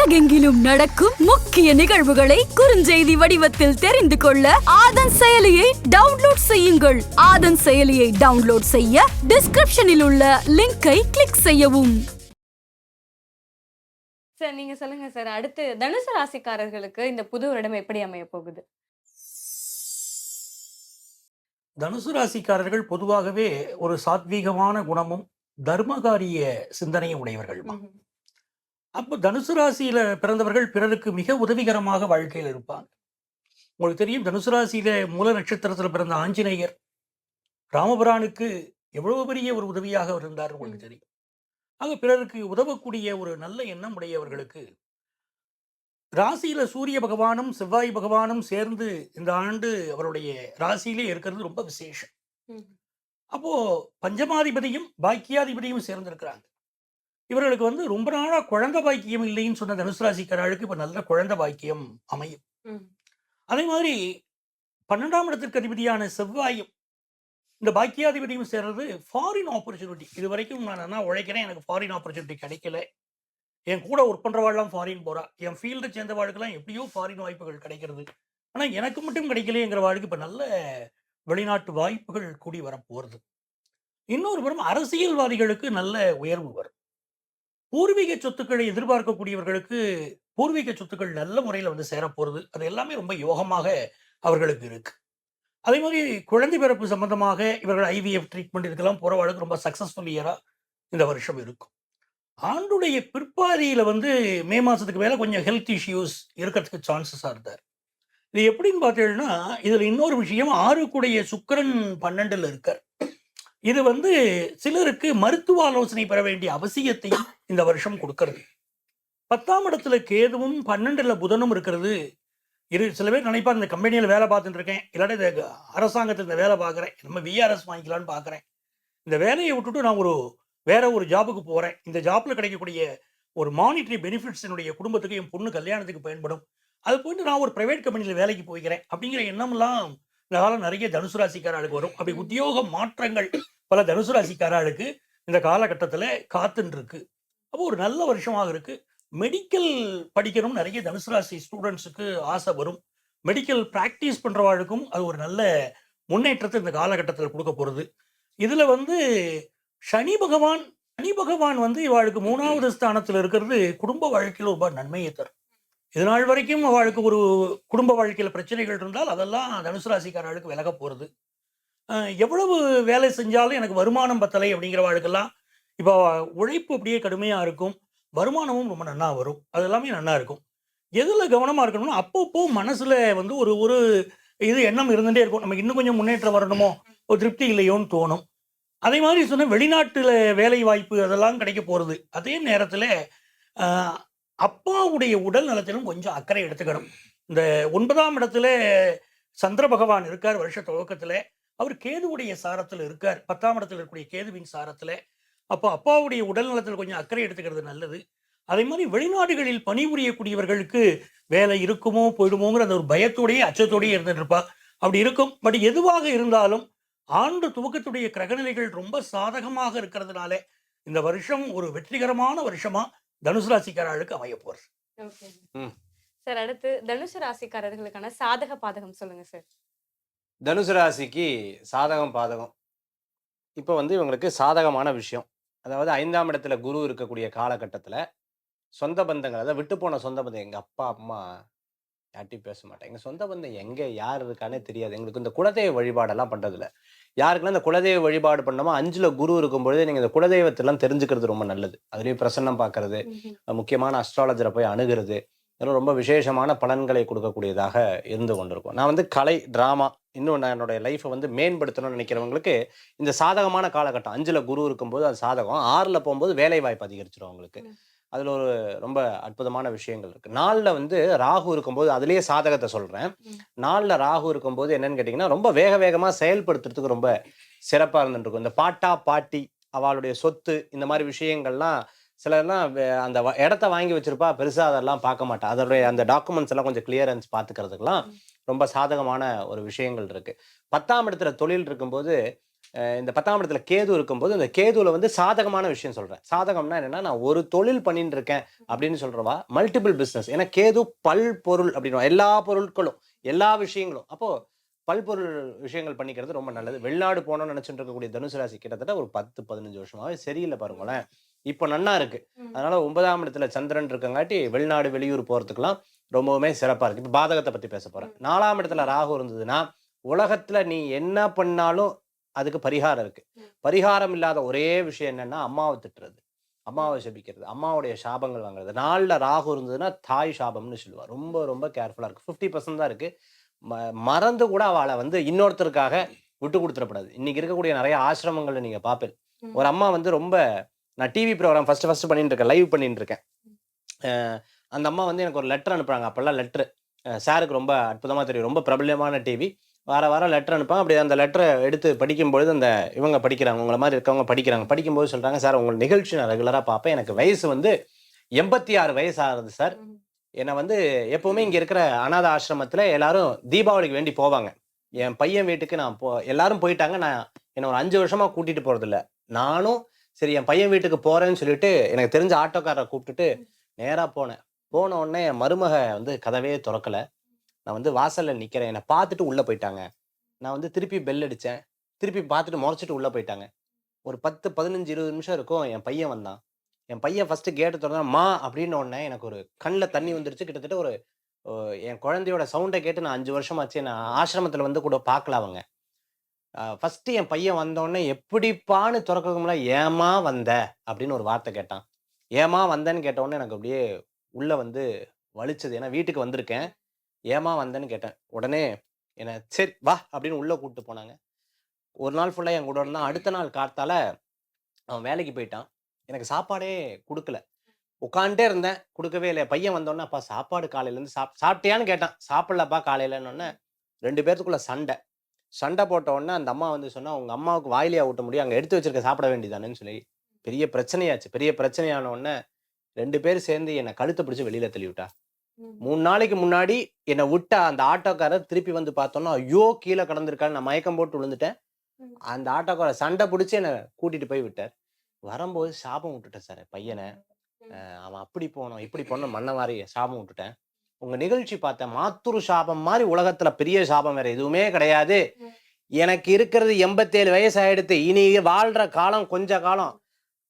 உலகெங்கிலும் நடக்கும் முக்கிய நிகழ்வுகளை குறுஞ்செய்தி வடிவத்தில் தெரிந்து கொள்ள ஆதன் செயலியை டவுன்லோட் செய்யுங்கள். ஆதன் செயலியை டவுன்லோட் செய்ய டிஸ்கிரிப்ஷனில் உள்ள லிங்கை கிளிக் செய்யவும். சார் நீங்க சொல்லுங்க சார். அடுத்து தனுசு ராசிக்காரர்களுக்கு இந்த புது வருடம் எப்படி அமைய போகுது? தனுசு ராசிக்காரர்கள் பொதுவாகவே ஒரு சாத்வீகமான குணமும் தர்மகாரிய சிந்தனையும் உடையவர்கள்மா அப்போ தனுசு ராசியில பிறந்தவர்கள் பிறருக்கு மிக உதவிகரமாக வாழ்க்கையில் இருப்பாங்க. உங்களுக்கு தெரியும் தனுசு ராசியில மூல நட்சத்திரத்துல பிறந்த ஆஞ்சநேயர் ராமபிரானுக்கு எவ்வளவு பெரிய ஒரு உதவியாக அவர் இருந்தார் உங்களுக்கு தெரியும். ஆக பிறருக்கு உதவக்கூடிய ஒரு நல்ல எண்ணம் உடையவர்களுக்கு ராசியில சூரிய பகவானும் செவ்வாய் பகவானும் சேர்ந்து இந்த ஆண்டு அவருடைய ராசியிலே இருக்கிறது ரொம்ப விசேஷம். அப்போ பஞ்சமாதிபதியும் பாக்கியாதிபதியும் சேர்ந்திருக்கிறாங்க. இவர்களுக்கு வந்து ரொம்ப நாளா குழந்தை பாக்கியம் இல்லைன்னு சொன்ன தனுசு ராசிக்காரர்களுக்கு இப்ப நல்ல குழந்தை பாக்கியம் அமையும். அதே மாதிரி பன்னெண்டாம் இடத்திற்கு அதிபதியான செவ்வாயும் இந்த பாக்கியாதிபதியும் சேர்றது ஃபாரின் ஆப்பர்ச்சுனிட்டி இது வரைக்கும் நான் என்ன உழைக்கிறேன் எனக்கு ஃபாரின் ஆப்பர்ச்சுனிட்டி கிடைக்கல. என் கூட ஒர்க் பண்றவாள்லாம் ஃபாரின் போறா. என் ஃபீல்டை சேர்ந்தவாளுக்கெல்லாம் எப்படியோ ஃபாரின் வாய்ப்புகள் கிடைக்கிறது. ஆனா எனக்கு மட்டும் கிடைக்கலையேங்கிற வாழ்க்கை இப்ப நல்ல வெளிநாட்டு வாய்ப்புகள் கூடி வரப்போகிறது இன்னொரு புறம் அரசியல்வாதிகளுக்கு நல்ல உயர்வு வரும். பூர்வீக சொத்துக்களை எதிர்பார்க்கக்கூடியவர்களுக்கு பூர்வீக சொத்துக்கள் நல்ல முறையில் வந்து சேரப்போகிறது அது எல்லாமே ரொம்ப யோகமாக அவர்களுக்கு இருக்கு. அதே மாதிரி குழந்தை பிறப்பு சம்பந்தமாக இவர்கள் ஐவிஎஃப் ட்ரீட்மெண்ட் இதுக்கெல்லாம் போறவாளுக்கு ரொம்ப சக்சஸ்ஃபுல் இயராக இந்த வருஷம் இருக்கும். ஆண்டுடைய பிற்பாதியில் வந்து மே மாதத்துக்கு மேலே கொஞ்சம் ஹெல்த் இஷ்யூஸ் இருக்கிறதுக்கு சான்சஸாக இருந்தார். இது எப்படின்னு பார்த்தீங்கன்னா இதில் இன்னொரு விஷயம் ஆறுக்குடைய சுக்கரன் பன்னெண்டில் இருக்கார். இது வந்து சிலருக்கு மருத்துவ ஆலோசனை பெற வேண்டிய அவசியத்தையும் இந்த வருஷம் கொடுக்கறது. பத்தாம் இடத்துல கேதுவும் பன்னெண்டுல புதனும் இருக்கிறது. இரு சில பேர் நினைப்பா இந்த கம்பெனியில் வேலை பார்த்துட்டு இருக்கேன். இல்லாட்டி இந்த அரசாங்கத்தில் இந்த வேலை பார்க்குறேன். நம்ம விஆர்எஸ் வாங்கிக்கலாம்னு பார்க்குறேன். இந்த வேலையை விட்டுட்டு நான் ஒரு வேற ஒரு ஜாபுக்கு போகிறேன் இந்த ஜாப்பில் கிடைக்கக்கூடிய ஒரு மானிட்டரி பெனிஃபிட்ஸ் என்னுடைய குடும்பத்துக்கு என் பொண்ணு கல்யாணத்துக்கு பயன்படும். அது போயிட்டு நான் ஒரு ப்ரைவேட் கம்பெனியில் வேலைக்கு போய்க்கிறேன். அப்படிங்கிற எண்ணம்லாம் இந்த காலம் நிறைய தனுசு ராசிக்காரர்களுக்கு வரும். அப்படி உத்தியோக மாற்றங்கள் பல தனுசு ராசிக்காரர்களுக்கு இந்த காலகட்டத்தில் காத்துன்னு இருக்கு அப்போ ஒரு நல்ல வருஷமாக இருக்கு. மெடிக்கல் படிக்கணும் நிறைய தனுசு ராசி ஸ்டூடெண்ட்ஸுக்கு ஆசை வரும். மெடிக்கல் ப்ராக்டிஸ் பண்ணுறவாளுக்கும் அது ஒரு நல்ல முன்னேற்றத்தை இந்த காலகட்டத்தில் கொடுக்க போகிறது இதில் வந்து சனி பகவான் சனி பகவான் வந்து இவாளுக்கு மூணாவது ஸ்தானத்தில் இருக்கிறது குடும்ப வாழ்க்கையில் ரொம்ப நன்மையை தரும். இது நாள் வரைக்கும் அவளுக்கு ஒரு குடும்ப வாழ்க்கையில் பிரச்சனைகள் இருந்தால் அதெல்லாம் தனுசு ராசிக்காரர்களுக்கு விலக போகிறது எவ்வளவு வேலை செஞ்சாலும் எனக்கு வருமானம் பத்தலை அப்படிங்கிறவாளுக்கெல்லாம் இப்போ உழைப்பு அப்படியே கடுமையாக இருக்கும். வருமானமும் ரொம்ப நன்னா வரும். அது எல்லாமே நல்லா இருக்கும். எதில் கவனமாக இருக்கணும்னா அப்பப்போ மனசில் வந்து ஒரு ஒரு இது எண்ணம் இருந்துகிட்டே இருக்கும். நமக்கு இன்னும் கொஞ்சம் முன்னேற்றம் வரணுமோ? ஒரு திருப்தி இல்லையோன்னு தோணும். அதே மாதிரி சொன்னால் வெளிநாட்டில் வேலை வாய்ப்பு அதெல்லாம் கிடைக்க போகிறது அதே நேரத்தில் அப்பாவுடைய உடல் நலத்திலும் கொஞ்சம் அக்கறை எடுத்துக்கணும். இந்த ஒன்பதாம் இடத்துல சந்திர பகவான் இருக்கார் வருஷ துவக்கத்தில். அவர் கேதுவுடைய சாரத்தில் இருக்கார். பத்தாம் இடத்துல இருக்கக்கூடிய கேதுவின் சாரத்தில். அப்போ அப்பாவுடைய உடல் நலத்தில் கொஞ்சம் அக்கறை எடுத்துக்கிறது நல்லது. அதே மாதிரி வெளிநாடுகளில் பணிபுரியக்கூடியவர்களுக்கு வேலை இருக்குமோ போயிடுமோங்கிற அந்த ஒரு பயத்தோடையே அச்சத்தோடயே இருந்துட்டு இருப்பா. அப்படி இருக்கும். பட் எதுவாக இருந்தாலும் ஆண்டு துவக்கத்துடைய கிரகநிலைகள் ரொம்ப சாதகமாக இருக்கிறதுனால இந்த வருஷம் ஒரு வெற்றிகரமான வருஷமா தனுசு ராசிக்காரர்களுக்கு அமைய போறது. ம். சார் அடுத்து தனுசு ராசிக்காரர்களுக்கான சாதக பாதகம் சொல்லுங்க சார். தனுசு ராசிக்கு சாதகம் பாதகம். இப்போ வந்து இவங்களுக்கு சாதகமான விஷயம். அதாவது ஐந்தாம் இடத்துல குரு இருக்கக்கூடிய காலகட்டத்தில் சொந்த பந்தங்கள் அதாவது விட்டு போன சொந்த பந்தம் எங்கள் அப்பா அம்மா யார்ட்டையும் பேச மாட்டேன். எங்கள் சொந்த பந்தம் எங்கே யார் இருக்கானே தெரியாது. எங்களுக்கு இந்த குலதெய்வ வழிபாடெல்லாம் பண்ணுறதில்ல யாருக்கெல்லாம் இந்த குலதெய்வ வழிபாடு பண்ணோமோ அஞ்சில் குரு இருக்கும்பொழுது நீங்கள் இந்த குலதெய்வத்தெல்லாம் தெரிஞ்சுக்கிறது ரொம்ப நல்லது. அதுலேயும் பிரசன்னம் பார்க்கறது முக்கியமான அஸ்ட்ராலஜரை போய் அணுகிறது இதெல்லாம் ரொம்ப விசேஷமான பலன்களை கொடுக்கக்கூடியதாக இருந்து கொண்டிருக்கும். நான் வந்து கலை டிராமா இன்னும் நான் என்னுடைய லைஃப்பை வந்து மேம்படுத்தணும்னு நினைக்கிறவங்களுக்கு இந்த சாதகமான காலகட்டம் அஞ்சில் குரு இருக்கும்போது அது சாதகம் ஆறில் போகும்போது வேலை வாய்ப்பு அதிகரிச்சிடும் அவங்களுக்கு. அதில் ஒரு ரொம்ப அற்புதமான விஷயங்கள் இருக்குது நாளில் வந்து ராகு இருக்கும்போது அதுலேயே சாதகத்தை சொல்கிறேன். நாளில் ராகு இருக்கும்போது என்னன்னு கேட்டிங்கன்னா ரொம்ப வேக வேகமாக செயல்படுத்துறதுக்கு ரொம்ப சிறப்பாக இருந்துட்டு இருக்கும். இந்த பாட்டா பாட்டி அவளுடைய சொத்து இந்த மாதிரி விஷயங்கள்லாம் சிலர்லாம் அந்த இடத்த வாங்கி வச்சிருப்பா பெருசா அதெல்லாம் பார்க்க மாட்டா. அதோடைய அந்த டாக்குமெண்ட்ஸ் எல்லாம் கொஞ்சம் கிளியரன்ஸ் பார்த்துக்கிறதுக்கெல்லாம் ரொம்ப சாதகமான ஒரு விஷயங்கள் இருக்கு. பத்தாம் இடத்துல தொழில் இருக்கும்போது இந்த பத்தாம் இடத்துல கேது இருக்கும்போது இந்த கேதுவில் வந்து சாதகமான விஷயம் சொல்கிறேன் சாதகம்னா என்னன்னா நான் ஒரு தொழில் பண்ணிட்டு இருக்கேன் அப்படின்னு சொல்கிறவா மல்டிபிள் பிஸ்னஸ் ஏன்னா கேது பல் பொருள் அப்படின்னு எல்லா பொருட்களும் எல்லா விஷயங்களும். அப்போது பல்பொருள் விஷயங்கள் பண்ணிக்கிறது ரொம்ப நல்லது. வெளிநாடு போகணும்னு நினச்சிட்டு இருக்கக்கூடிய தனுசு ராசி கிட்டத்தட்ட ஒரு பத்து பதினஞ்சு வருஷமாவே சரியில்லை பாருங்களேன். இப்போ நன்னா இருக்கு. ம். அதனால ஒன்பதாம் இடத்துல சந்திரன் இருக்கங்காட்டி வெளிநாடு வெளியூர் போகிறதுக்கெல்லாம் ரொம்பவுமே சிறப்பாக இருக்கு. இப்போ பாதகத்தை பற்றி பேச போகிறேன் நாலாம் இடத்துல ராகு இருந்ததுன்னா உலகத்தில் நீ என்ன பண்ணாலும் அதுக்கு பரிகாரம் இருக்கு. பரிகாரம் இல்லாத ஒரே விஷயம் என்னன்னா அம்மாவை திட்டுறது. அம்மாவை சபிக்கிறது. அம்மாவுடைய சாபங்கள் வாங்குறது. நாளில் ராகு இருந்ததுன்னா தாய் சாபம்னு சொல்லுவா. ரொம்ப ரொம்ப கேர்ஃபுல்லாக இருக்கு. ஃபிஃப்டி பர்சன்ட் தான் இருக்கு. ம- மறந்து கூட அவளை வந்து இன்னொருத்தருக்காக விட்டு கொடுத்துடக்கூடாது இன்னைக்கு இருக்கக்கூடிய நிறைய ஆசிரமங்களை நீங்க பார்ப்பேன். ஒரு அம்மா வந்து ரொம்ப நான் டிவி ப்ரோக்ராம் ஃபர்ஸ்ட் ஃபர்ஸ்ட் பண்ணிட்டு இருக்கேன். லைவ் பண்ணிட்டு இருக்கேன். அந்த அம்மா வந்து எனக்கு ஒரு லெட்டர் அனுப்புறாங்க. அப்பெல்லாம் லெட்ரு சாருக்கு ரொம்ப அற்புதமா தெரியும். ரொம்ப பிரபல்யமான டிவி வார வாரம் லெட்டர் அனுப்பாங்க அப்படி அந்த லெட்டரை எடுத்து படிக்கும்பொழுது அந்த இவங்க படிக்கிறாங்க உங்களை மாதிரி இருக்கவங்க படிக்கிறாங்க. படிக்கும்போது சொல்றாங்க சார் உங்கள் நிகழ்ச்சி நான் ரெகுலராக பார்ப்பேன். எனக்கு வயசு வந்து எண்பத்தி ஆறு வயசு ஆகுது சார். என்னை வந்து எப்பவுமே இங்க இருக்கிற அனாத ஆசிரமத்துல எல்லாரும் தீபாவளிக்கு வேண்டி போவாங்க. என் பையன் வீட்டுக்கு நான் போ எல்லாரும் போயிட்டாங்க. நான் என்னை ஒரு அஞ்சு வருஷமா கூட்டிட்டு போறது இல்ல நானும் சரி என் பையன் வீட்டுக்கு போறேன்னு சொல்லிட்டு எனக்கு தெரிஞ்ச ஆட்டோக்காரரை கூப்பிட்டுட்டு நேரா போனேன். போன உடனே என் மருமக வந்து கதவே திறக்கல. நான் வந்து வாசலில் நிற்கிறேன் என்னை பார்த்துட்டு உள்ளே போயிட்டாங்க. நான் வந்து திருப்பி பெல் அடித்தேன் திருப்பி பார்த்துட்டு முறைச்சிட்டு உள்ளே போயிட்டாங்க. ஒரு பத்து பதினஞ்சு இருபது நிமிஷம் இருக்கும். என் பையன் வந்தான். என் பையன் ஃபஸ்ட்டு கேட்டு திறந்தான். மா அப்படின்னு உடனே எனக்கு ஒரு கண்ணில் தண்ணி வந்துருச்சு. கிட்டத்தட்ட ஒரு என் குழந்தையோட சவுண்டை கேட்டு நான் அஞ்சு வருஷமாச்சு. நான் ஆசிரமத்தில் வந்து கூட பார்க்கல அவங்க. ஃபஸ்ட்டு என் பையன் வந்தோடனே எப்படிப்பான்னு திறக்கிறதுக்கு ஏமா வந்த? அப்படின்னு ஒரு வார்த்தை கேட்டான். ஏமா வந்தேன்னு கேட்ட எனக்கு அப்படியே உள்ளே வந்து வலிச்சது. ஏன்னா வீட்டுக்கு வந்திருக்கேன். ஏமா வந்தேன்னு கேட்டேன். உடனே என்னை சரி வா அப்படின்னு உள்ளே கூப்பிட்டு போனாங்க. ஒரு நாள் ஃபுல்லாக என் கூட இருந்தான். அடுத்த நாள் காத்தால அவன் வேலைக்கு போயிட்டான். எனக்கு சாப்பாடே கொடுக்கல. உட்காந்துட்டே இருந்தேன். கொடுக்கவே இல்லை பையன் வந்தோடனே அப்பா சாப்பாடு காலையிலேருந்து சாப் சாப்பிட்டியான்னு கேட்டான். சாப்பிட்லப்பா காலையிலன்னொன்னே ரெண்டு பேர்த்துக்குள்ள சண்டை. சண்டை போட்ட உடனே அந்த அம்மா வந்து சொன்னால் உங்கள் அம்மாவுக்கு வாயிலையா ஊட்ட முடியும். அங்கே எடுத்து வச்சிருக்க சாப்பிட வேண்டியதானேன்னு சொல்லி. பெரிய பிரச்சனையாச்சு. பெரிய பிரச்சனையான உடனே ரெண்டு பேர் சேர்ந்து என்னை கழுத்தை பிடிச்சி வெளியில் தள்ளிவிட்டா. மூணு நாளைக்கு முன்னாடி என்னை விட்ட அந்த ஆட்டோக்காரர் திருப்பி வந்து பார்த்தோன்னா ஐயோ கீழே கடந்திருக்காரு நான் மயக்கம் போட்டு விழுந்துட்டேன். அந்த ஆட்டோக்காரர் சண்டை பிடிச்சி என்னை கூட்டிட்டு போய் விட்டார். வரும்போது சாபம் விட்டுட்டேன் சார் பையனை. அவன் அப்படி போனோம் இப்படி போனோம் மண்ண மாதிரி சாபம் விட்டுட்டேன். உங்க நிகழ்ச்சி பார்த்தேன் மாத்துரு சாபம் மாதிரி உலகத்துல பெரிய சாபம் வேற எதுவுமே கிடையாது. எனக்கு இருக்கிறது எண்பத்தேழு வயசு ஆயிடுத்து இனி வாழ்ற காலம் கொஞ்ச காலம்.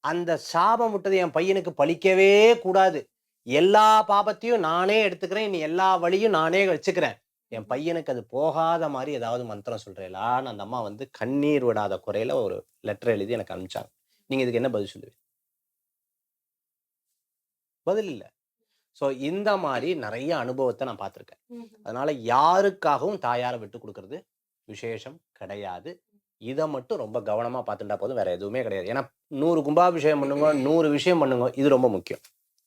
அந்த சாபம் விட்டது என் பையனுக்கு பழிக்கவே கூடாது. எல்லா பாபத்தையும் நானே எடுத்துக்கிறேன். இனி எல்லா வழியும் நானே வச்சுக்கிறேன். என் பையனுக்கு அது போகாத மாதிரி ஏதாவது மந்திரம் சொல்றேலான்னு அந்த அம்மா வந்து கண்ணீர் விடாத குறையில ஒரு லெட்டர் எழுதி எனக்கு அனுப்பிச்சாங்க. நீங்க இதுக்கு என்ன பதில் சொல்லுவீங்க? பதில் இல்லை. ஸோ இந்த மாதிரி நிறைய அனுபவத்தை நான் பார்த்துருக்கேன். அதனால யாருக்காகவும் தாயாரை விட்டு கொடுக்கறது விசேஷம் கிடையாது. இதை மட்டும் ரொம்ப கவனமா பார்த்துட்டா போதும். வேற எதுவுமே கிடையாது. ஏன்னா நூறு கும்பாபிஷேகம் பண்ணுங்க நூறு விஷயம் பண்ணுங்க இது ரொம்ப முக்கியம்.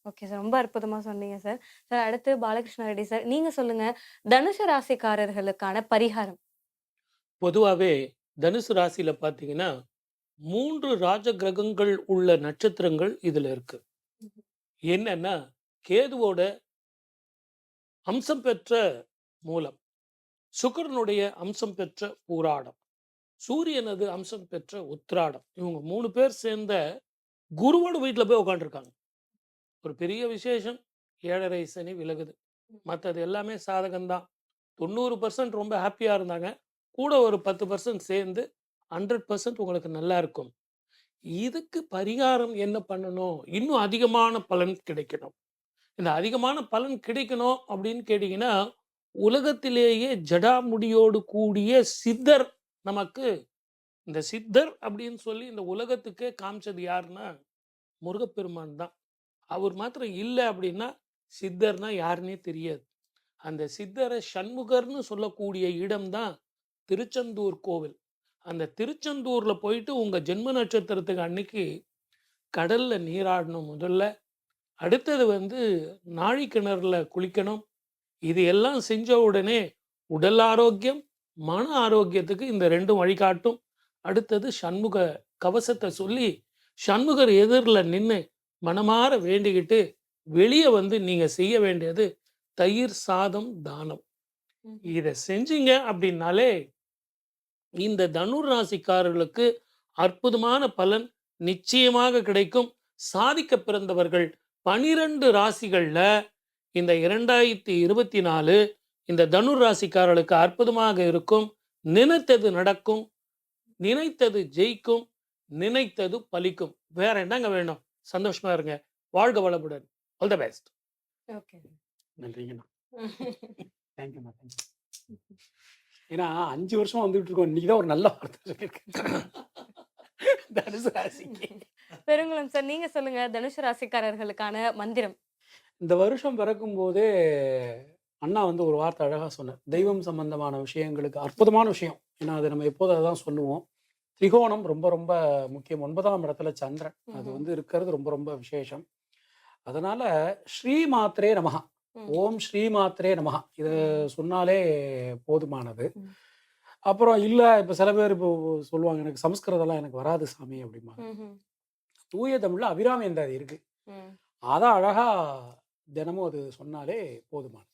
Okay sir. ரொம்ப அற்புதமா சொன்னீங்க சார். சார் அடுத்து பாலகிருஷ்ண ரெட்டி சார். நீங்க சொல்லுங்க தனுசு ராசிக்காரர்களுக்கான பரிகாரம். பொதுவாகவே தனுசு ராசியில பார்த்தீங்கன்னா மூன்று ராஜ கிரகங்கள் உள்ள நட்சத்திரங்கள் இதுல இருக்கு. என்னன்னா கேதுவோட அம்சம் பெற்ற மூலம் சுக்கரனுடைய அம்சம் பெற்ற பூராடம் சூரியனது அம்சம் பெற்ற உத்திராடம் இவங்க மூணு பேர் சேர்ந்த குருவோட வீட்டில் போய் உட்காந்துருக்காங்க ஒரு பெரிய விசேஷம் ஏழரை சனி விலகுது. மற்றது எல்லாமே சாதகம்தான் தொண்ணூறு பர்சன்ட் ரொம்ப ஹாப்பியாக இருந்தாங்க. கூட ஒரு பத்து பர்சன்ட் சேர்ந்து ஹண்ட்ரட் பர்சன்ட் உங்களுக்கு நல்லா இருக்கும். இதுக்கு பரிகாரம் என்ன பண்ணணும்? இன்னும் அதிகமான பலன் கிடைக்கணும். இந்த அதிகமான பலன் கிடைக்கணும் அப்படின்னு கேட்டிங்கன்னா உலகத்திலேயே ஜடாமுடியோடு கூடிய சித்தர் நமக்கு இந்த சித்தர் அப்படின்னு சொல்லி இந்த உலகத்துக்கே காமிச்சது யாருன்னா முருகப்பெருமான் தான். அவர் மாத்திரம் இல்லை அப்படின்னா சித்தர்னா யாருன்னே தெரியாது. அந்த சித்தரை சண்முகர்னு சொல்லக்கூடிய இடம்தான் திருச்செந்தூர் கோவில். அந்த திருச்செந்தூரில் போயிட்டு உங்கள் ஜென்ம நட்சத்திரத்துக்கு அன்னைக்கு கடலில் நீராடணும் முதல்ல. அடுத்தது வந்து நாழி கிணறுல குளிக்கணும். இது எல்லாம் செஞ்ச உடனே உடல் ஆரோக்கியம் மன ஆரோக்கியத்துக்கு இந்த ரெண்டும் வழிகாட்டும். அடுத்தது சண்முக கவசத்தை சொல்லி சண்முகர் எதிரில் நின்று மனமாற வேண்டிக்கிட்டு வெளியே வந்து நீங்க செய்ய வேண்டியது தயிர் சாதம் தானம். இதை செஞ்சீங்க அப்படின்னாலே இந்த தனுர் ராசிக்காரர்களுக்கு அற்புதமான பலன் நிச்சயமாக கிடைக்கும். சாதிக்க பிறந்தவர்கள் பனிரெண்டு ராசிகள்ல இந்த இரண்டாயிரத்தி இருபத்தி நாலு இந்த தனுர் ராசிக்காரர்களுக்கு அற்புதமாக இருக்கும். நினைத்தது நடக்கும். நினைத்தது ஜெயிக்கும். நினைத்தது பலிக்கும். வேற என்னங்க வேணும்? சந்தோஷமா இருங்க. வாழ்க வளமுடன். ஆல் த பெஸ்ட் ஓகே நன்றிங்கண்ணா. தேங்க்யூண்ணா தேங்க்யூ ஏன்னா அஞ்சு வருஷம் வந்துட்டு இருக்கோம். இன்னைக்கு தான் ஒரு நல்ல வார்த்தை சொல்லியிருக்கேன். தனுசு ராசிக்கு. பெருங்குளம் சார் நீங்க சொல்லுங்க. தனுஷ ராசிக்காரர்களுக்கான மந்திரம். இந்த வருஷம் பிறக்கும் போதே அண்ணா வந்து ஒரு வார்த்தை அழகாக சொன்னார். தெய்வம் சம்பந்தமான விஷயங்களுக்கு அற்புதமான விஷயம். ஏன்னா அது நம்ம எப்போதும் அதான் சொல்லுவோம். திரிகோணம் ரொம்ப ரொம்ப முக்கியம் ஒன்பதாம் இடத்துல சந்திரன் அது. வந்து இருக்கிறது ரொம்ப ரொம்ப விசேஷம் அதனால ஸ்ரீ மாத்திரே நமஹா ம். ஓம் ஸ்ரீ மாத்திரே நமஹா இது சொன்னாலே போதுமானது. அப்புறம் இல்லை இப்போ சில பேர் இப்போ சொல்லுவாங்க எனக்கு சமஸ்கிருதம்லாம் எனக்கு வராது சாமி அப்படிம்பாங்க. தூய தமிழ்ல அபிராமி அந்த இருக்கு ம். அதை அழகா தினமும் அது சொன்னாலே போதுமானது